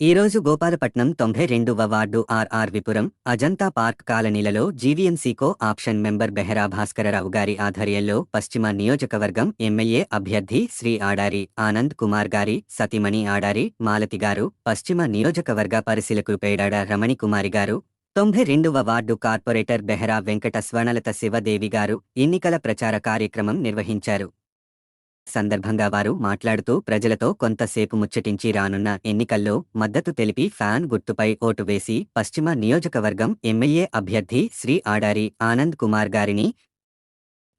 ఈరోజు గోపాలపట్నం తొంభై రెండవ ward R R Vipuram Ajanta park కాలనీలలో జీవీఎంసీకో ఆప్షన్ మెంబర్ బెహరా భాస్కరరావు గారి ఆధ్వర్యంలో పశ్చిమ నియోజకవర్గం ఎమ్మెల్యే అభ్యర్థి శ్రీ ఆడారి ఆనంద్ కుమార్ గారి సతిమణి ఆడారి మాలతి గారు పశ్చిమ నియోజకవర్గ పరిశీలకు పేడాడ రమణి కుమారి గారు తొంభై రెండవ వార్డు కార్పొరేటర్ బెహరా వెంకట స్వర్ణలత శివదేవి గారు ఎన్నికల ప్రచార కార్యక్రమం నిర్వహించారు. సందర్భంగా వారు మాట్లాడుతూ ప్రజలతో కొంతసేపు ముచ్చటించి రానున్న ఎన్నికల్లో మద్దతు తెలిపి ఫ్యాన్ గుర్తుపై ఓటు వేసి పశ్చిమ నియోజకవర్గం ఎమ్మెల్యే అభ్యర్థి శ్రీ ఆడారి ఆనంద్ కుమార్ గారిని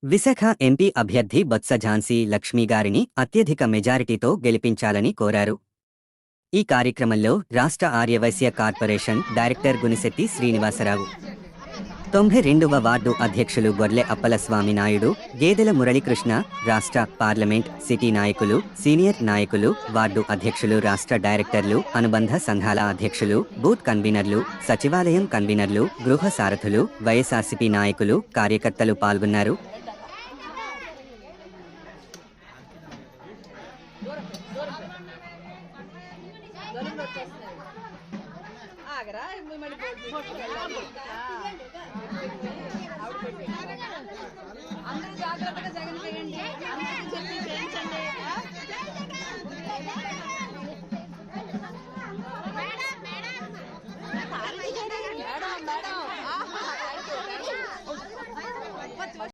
విశాఖ ఎంపీ అభ్యర్థి బొత్స ఝాన్సీ లక్ష్మీ గారిని అత్యధిక మెజారిటీతో గెలిపించాలని కోరారు. ఈ కార్యక్రమంలో రాష్ట్ర ఆర్యవైశ్య కార్పొరేషన్ డైరెక్టర్ గునిశెట్టి శ్రీనివాసరావు తొంభై రెండవ వార్డు అధ్యక్షులు గొర్లె అప్పలస్వామి నాయుడు గేదెల మురళీకృష్ణ రాష్ట్ర పార్లమెంట్ సిటీ నాయకులు సీనియర్ నాయకులు వార్డు అధ్యక్షులు రాష్ట్ర డైరెక్టర్లు అనుబంధ సంఘాల అధ్యక్షులు బూత్ కన్వీనర్లు సచివాలయం కన్వీనర్లు గృహ సారథులు వైఎస్ఆర్సీపీ నాయకులు కార్యకర్తలు పాల్గొన్నారు. ఆగరా? మళ్ళీ అందరూ జాగ్రత్తగా జగన్ చేయండి.